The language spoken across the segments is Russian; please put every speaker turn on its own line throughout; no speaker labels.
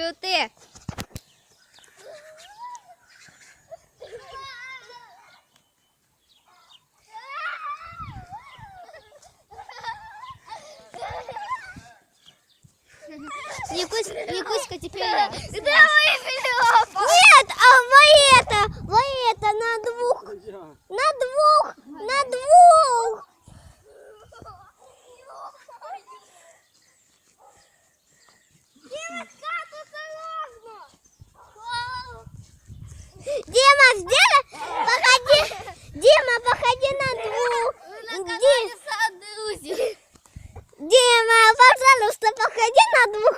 Крути. Якусь, Якуська теперь я.
Давай, Филиппа!
Нет, а вот это, вот это на двух,
Я.
на двух, на двух. Дима, сделай, походи, Дима, походи на двух. Ди- Дима, пожалуйста, походи на двух.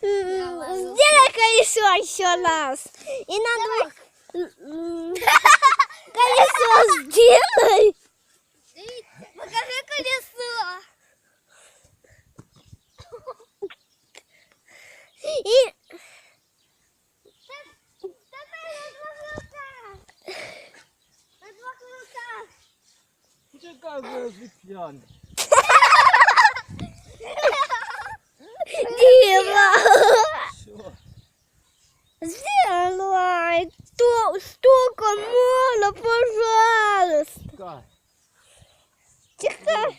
Сделай колесо еще раз. И на двух колесо сделай.
Покажи колесо.
И
На двух руках.
Чекай, бо я ж п'яний.
Дима, мало, пожалуйста. Тихо.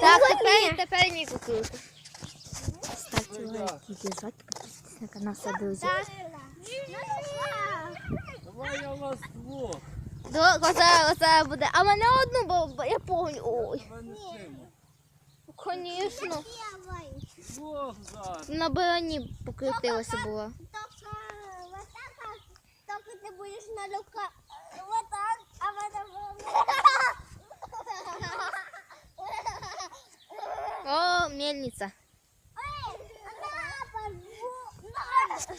Так, тепер, тепер не кукуруза.
Ставьте
Ну,
лайки, дизлайки, подписывайтесь на канал Садузі.
Давай я вас двох.
Оце, оце буде. А мене одну, бо- я помню. Ой, звісно.
Двох зараз.
На барані
вот так, только ты будешь на руках. Вот так, а потом...
О, мельниця.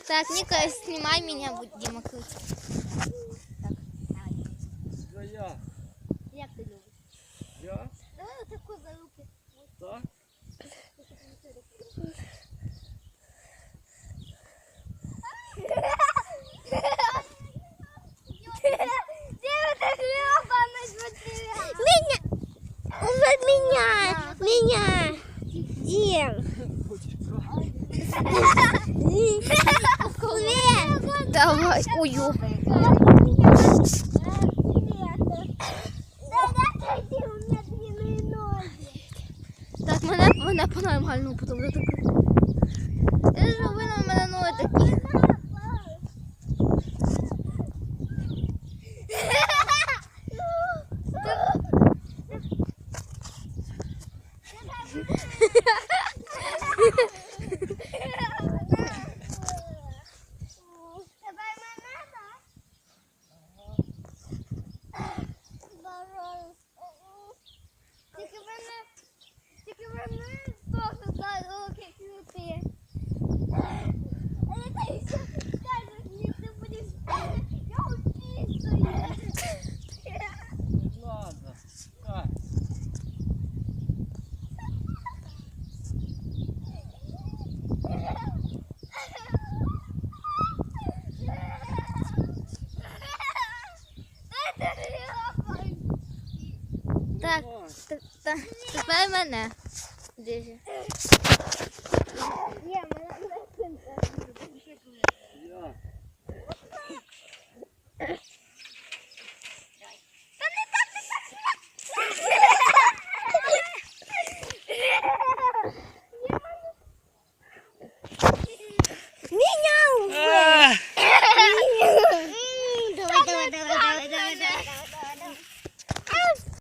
Так, Ника, снимай меня, будь Дима крутить.
Це я.
Як ти любиш?
Я?
Давай отаку за руки.
Так?
Меня! Уже меня! Меня! Свет!
Давай. Ё. Так, мене, мене по-нормальному потім буде так. Я ж робила в мене ноги такі.
Так,
Давай.
т- т- тепер